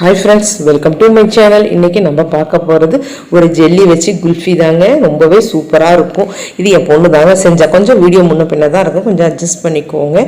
Hi friends welcome to my channel இன்றைக்கி நம்ம பார்க்க போகிறது ஒரு ஜெல்லி வச்சு குல்ஃபி தாங்க. ரொம்பவே சூப்பராக இருக்கும். இது என் பொண்ணு தாங்க செஞ்சால் கொஞ்சம் வீடியோ முன்ன பின்ன தான் இருக்கும். கொஞ்சம் அட்ஜஸ்ட் பண்ணிக்கோங்க.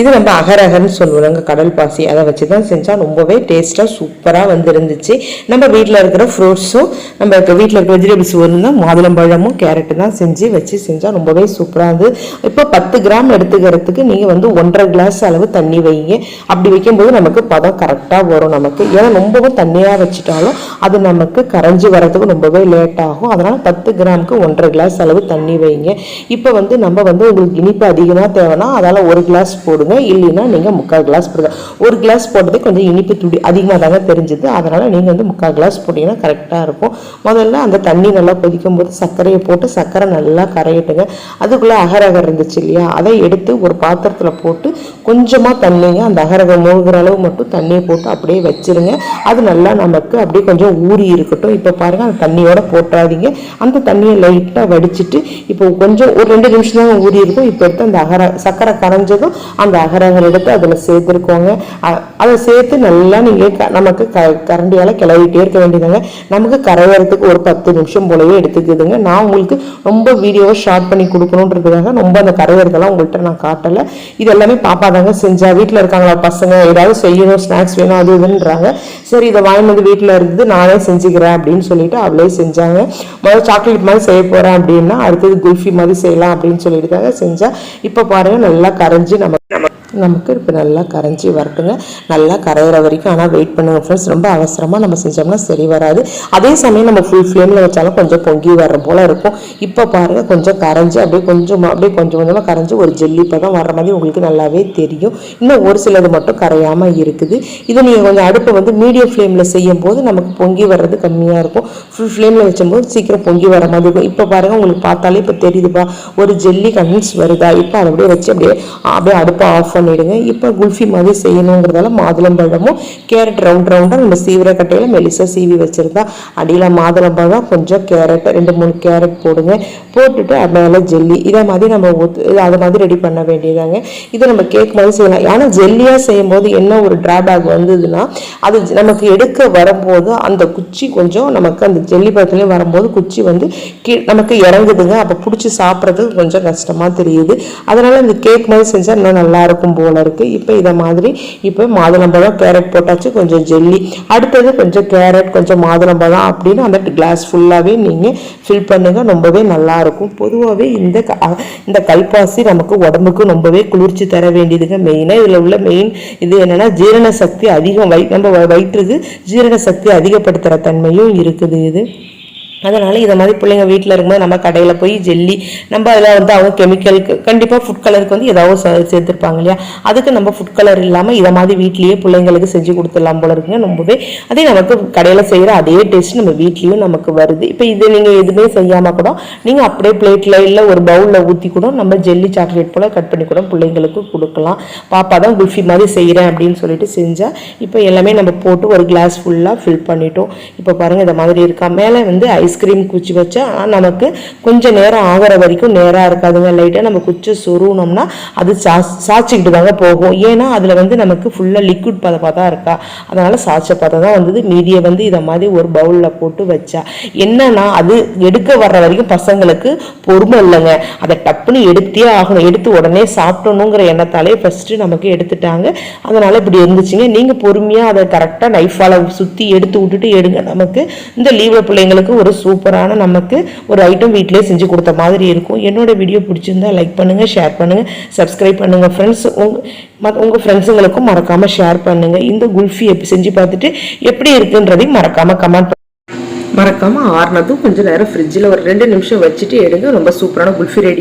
இது நம்ம அகரகர்னு சொல்லுவாங்க கடல் பாசி. அதை வச்சு தான் செஞ்சால் ரொம்பவே டேஸ்ட்டாக சூப்பராக வந்துருந்துச்சு. நம்ம வீட்டில் இருக்கிற ஃப்ரூட்ஸும் நம்ம இப்போ வீட்டில் இருக்கிற வெஜிடபிள்ஸ் இருந்தால் மாதுளம்பழமும் கேரட்டு தான் செஞ்சு வச்சு செஞ்சால் ரொம்பவே சூப்பராக இருந்தது. இப்போ பத்து கிராம் எடுத்துக்கிறதுக்கு நீங்கள் வந்து ஒன்றரை கிளாஸ் அளவு தண்ணி வைங்க. அப்படி வைக்கும்போது நமக்கு பதம் கரெக்டாக வரும். நமக்கு ஏன்னா ரொம்பவும் தண்ணியாக வச்சுட்டாலும் அது நமக்கு கரைஞ்சி வரதுக்கு ரொம்பவே லேட் ஆகும். அதனால் பத்து கிராமுக்கு ஒன்றரை கிளாஸ் அளவு தண்ணி வைங்க. இப்போ வந்து நம்ம வந்து உங்களுக்கு இனிப்பு அதிகமாக தேவைன்னா அதால் ஒரு கிளாஸ் போடுங்க. இல்லைன்னா நீங்கள் முக்கால் கிளாஸ் போடுங்க. ஒரு கிளாஸ் போட்டதே கொஞ்சம் இனிப்பு துடி அதிகமாக தாங்க தெரிஞ்சுது. அதனால் நீங்கள் வந்து முக்கால் கிளாஸ் போட்டிங்கன்னா கரெக்டாக இருக்கும். முதல்ல அந்த தண்ணி நல்லா கொதிக்கும் போது சர்க்கரையை போட்டு சர்க்கரை நல்லா கரையட்டுங்க. அதுக்குள்ளே அகரகர் இருந்துச்சு இல்லையா? அதை எடுத்து ஒரு பாத்திரத்தில் போட்டு கொஞ்சமாக தண்ணிங்க. அந்த அகரகம் மூழ்கிற அளவு மட்டும் தண்ணியை போட்டு அப்படியே வச்சுருங்க. அது நல்லா நமக்கு அப்படியே கொஞ்சம் ஊறி இருக்கட்டும். இப்போ பாருங்கள் அந்த தண்ணியோட போட்டுறாதீங்க அந்த தண்ணியை லைட்டாக வடிச்சிட்டு இப்போ கொஞ்சம் ஒரு ரெண்டு நிமிஷம் தான் ஊறி இருக்கும். இப்போ எடுத்து அந்த அகர சர்க்கரை கரைஞ்சதும் அந்த அகரகர் எடுத்து அதில் சேர்த்துருக்கோங்க. அதை சேர்த்து நல்லா நீங்கள் நமக்கு க கரண்டியால் கிளறிட்டே இருக்க வேண்டியதாங்க. நமக்கு கரையறதுக்கு ஒரு பத்து நிமிஷம் போலவே எடுத்துக்குதுங்க. நான் உங்களுக்கு ரொம்ப வீடியோவை ஷார்ட் பண்ணி கொடுக்கணுன்றதுக்காக ரொம்ப அந்த கரையறதெல்லாம் உங்கள்கிட்ட நான் காட்டலை. இது எல்லாமே பாப்பா தாங்க செஞ்சா. வீட்டில் இருக்காங்களா பசங்க? ஏதாவது செய்யணும் ஸ்நாக்ஸ் வேணும் அது இதுன்றாங்க. சரி இதை வாங்கி வந்து வீட்டில் இருந்து நானே செஞ்சுக்கிறேன் அப்படின்னு சொல்லிட்டு அவளே செஞ்சாங்க. முதல்ல சாக்லேட் மாதிரி செய்ய போகிறேன் அப்படின்னா அடுத்தது குல்ஃபி மாதிரி செய்யலாம் அப்படின்னு சொல்லிட்டு தாங்க செஞ்சா. இப்போ பாருங்க நல்லா கரைஞ்சி நம்ம நமக்கு இப்போ நல்லா கரைஞ்சி வரட்டுங்க. நல்லா கரையிற வரைக்கும். ஆனால் வெயிட் பண்ணுங்கள் ஃப்ரெண்ட்ஸ் ரொம்ப அவசரமாக நம்ம செஞ்சோம்னா சரி வராது. அதே சமயம் நம்ம ஃபுல் ஃப்ளேமில் வச்சாலும் கொஞ்சம் பொங்கி வர்ற போல் இருக்கும். இப்போ பாருங்கள் கொஞ்சம் கரைஞ்சி அப்படியே கொஞ்சம் அப்படியே கொஞ்சம் கொஞ்சமாக கரைஞ்சி ஒரு ஜெல்லி பதம் வர்ற மாதிரி உங்களுக்கு நல்லாவே தெரியும். இன்னும் ஒரு சிலது மட்டும் கரையாமல் இருக்குது. இதை நீங்கள் கொஞ்சம் அடுப்பை வந்து மீடியம் ஃப்ளேமில் செய்யும் போது நமக்கு பொங்கி வர்றது கம்மியாக இருக்கும். ஃபுல் ஃப்ளேமில் வச்சும்போது சீக்கிரம் பொங்கி வர மாதிரி இருக்கும். இப்போ பாருங்கள் உங்களுக்கு பார்த்தாலே இப்போ தெரியுதுப்பா. ஒரு ஜெல்லி கன்ஸ் வருதா? இப்போ அதை அப்படியே வச்சு அப்படியே அப்படியே அடுப்பை ஆஃப் பண்ணிவிடுங்க இப்போ குல்ஃபி மாதிரி செய்யணுங்கிறதால மாதுளம்பழமும் கேரட் ரவுண்ட் ரவுண்டாக நம்ம சீவிர கட்டையில் மெலிசாக சீவி வச்சுருந்தா அடியில் மாதுளம்பழம் கொஞ்சம் கேரட் ரெண்டு மூணு கேரட் போடுங்க. போட்டுட்டு மேலே ஜெல்லி. இதை மாதிரி நம்ம ஊத்து அதை மாதிரி ரெடி பண்ண வேண்டியதாங்க. இதை நம்ம கேக் மாதிரி செய்யலாம். ஏன்னா ஜெல்லியாக செய்யும் போது என்ன ஒரு ட்ராபேக் வந்ததுன்னா அது நமக்கு எடுக்க வரும்போது அந்த குச்சி கொஞ்சம் நமக்கு அந்த ஜெல்லி பழத்துலேயும் வரும்போது குச்சி வந்து கீ நமக்கு இறங்குதுங்க. அப்போ பிடிச்சி சாப்பிட்றதுக்கு கொஞ்சம் கஷ்டமாக தெரியுது. அதனால் இந்த கேக் மாதிரி செஞ்சால் இன்னும் நல்லா போல இருக்குது இப்போ இதை மாதிரி இப்போ மாதுளம்பழம் கேரட் போட்டாச்சு கொஞ்சம் ஜெல்லி அடுத்தது கொஞ்சம் கேரட் கொஞ்சம் மாதுளம்பழம் அப்படின்னு அந்த கிளாஸ் ஃபுல்லாகவே நீங்கள் ஃபில் பண்ணுங்க ரொம்பவே நல்லா இருக்கும் பொதுவாகவே இந்த க- இந்த கல்பாசி நமக்கு உடம்புக்கு ரொம்பவே குளிர்ச்சி தர வேண்டியதுங்க. மெயினாக இதில் உள்ள மெயின் இது என்னென்னா ஜீரண சக்தி அதிகம். வயி நம்ம வயிற்றுக்கு ஜீரண சக்தி அதிகப்படுத்துகிற தன்மையும் இருக்குது இது. அதனால் இதை மாதிரி பிள்ளைங்க வீட்டில் இருக்கும்போது நம்ம கடையில் போய் ஜெல்லி நம்ம அதில் வந்து அவங்க கெமிக்கலுக்கு கண்டிப்பாக ஃபுட் கலருக்கு வந்து ஏதாவது சே- இல்லையா? அதுக்கு நம்ம ஃபுட் கலர் இல்லாமல் இதை மாதிரி வீட்லேயே பிள்ளைங்களுக்கு செஞ்சு கொடுத்துடலாம் போல இருக்குங்க ரொம்பவே அதே நமக்கு கடையில் செய்கிற அதே டேஸ்ட் நம்ம வீட்லேயும் நமக்கு வருது. இப்போ இது நீங்கள் எதுவுமே செய்யாமல் கூட நீங்கள் அப்படியே பிளேட்டில் இல்லை ஒரு பவுலில் ஊற்றி கூட நம்ம ஜெல்லி சாக்லேட் போல் கட் பண்ணி கூட பிள்ளைங்களுக்கு கொடுக்கலாம். பாப்பா தான் குல்ஃபி மாதிரி செய்கிறேன் அப்படின்னு சொல்லிட்டு செஞ்சால் இப்போ எல்லாமே நம்ம போட்டு ஒரு கிளாஸ் ஃபுல்லாக ஃபில் பண்ணிட்டோம். இப்போ பாருங்கள் இதை மாதிரி இருக்கா? மேலே வந்து ஐஸ் ஐஸ்கிரீம் குச்சி வச்சா நமக்கு கொஞ்சம் நேரம் ஆகிற வரைக்கும் நேராக இருக்காதுங்க. லைட்டாக நம்ம குச்சி சொருனோம்னா அது சா சாய்ச்சிக்கிட்டு தாங்க போகும். ஏன்னா அதில் வந்து நமக்கு ஃபுல்லாக லிக்விட் பதமாக தான் இருக்கா. அதனால் சாய்ச்ச பதம் தான் வந்தது. மீதியை வந்து இதை மாதிரி ஒரு பவுலில் போட்டு வச்சா. என்னன்னா அது எடுக்க வர்ற வரைக்கும் பசங்களுக்கு பொறுமை இல்லைங்க. அதை டப்புன்னு எடுத்தே ஆகணும். எடுத்து உடனே சாப்பிடணுங்கிற எண்ணத்தாலே ஃபஸ்ட்டு நமக்கு எடுத்துட்டாங்க. அதனால் இப்படி இருந்துச்சுங்க. நீங்கள் பொறுமையாக அதை கரெக்டாக நைஃபால் சுற்றி எடுத்து விட்டுட்டு எடுங்க. நமக்கு இந்த லீவு பிள்ளைங்களுக்கு ஒரு சூப்பரான நமக்கு ஒரு ஐட்டம் வீட்டிலே செஞ்சு கொடுத்த மாதிரி இருக்கும். என்னோட வீடியோ பிடிச்சிருந்தா லைக் பண்ணுங்கள் ஷேர் பண்ணுங்கள் சப்ஸ்கிரைப் பண்ணுங்கள் ஃப்ரெண்ட்ஸ் உங்க மத் உங்கள் ஃப்ரெண்ட்ஸுங்களுக்கும் மறக்காமல் ஷேர் பண்ணுங்கள் இந்த குல்ஃபி எப்படி செஞ்சு பார்த்துட்டு எப்படி இருக்குன்றதையும் மறக்காமல் கமெண்ட் மறக்காமல் ஆறுனதும் கொஞ்சம் நேரம் ஃப்ரிட்ஜில் ஒரு ரெண்டு நிமிஷம் வச்சுட்டு எடுங்க. ரொம்ப சூப்பரான குல்ஃபி ரெடி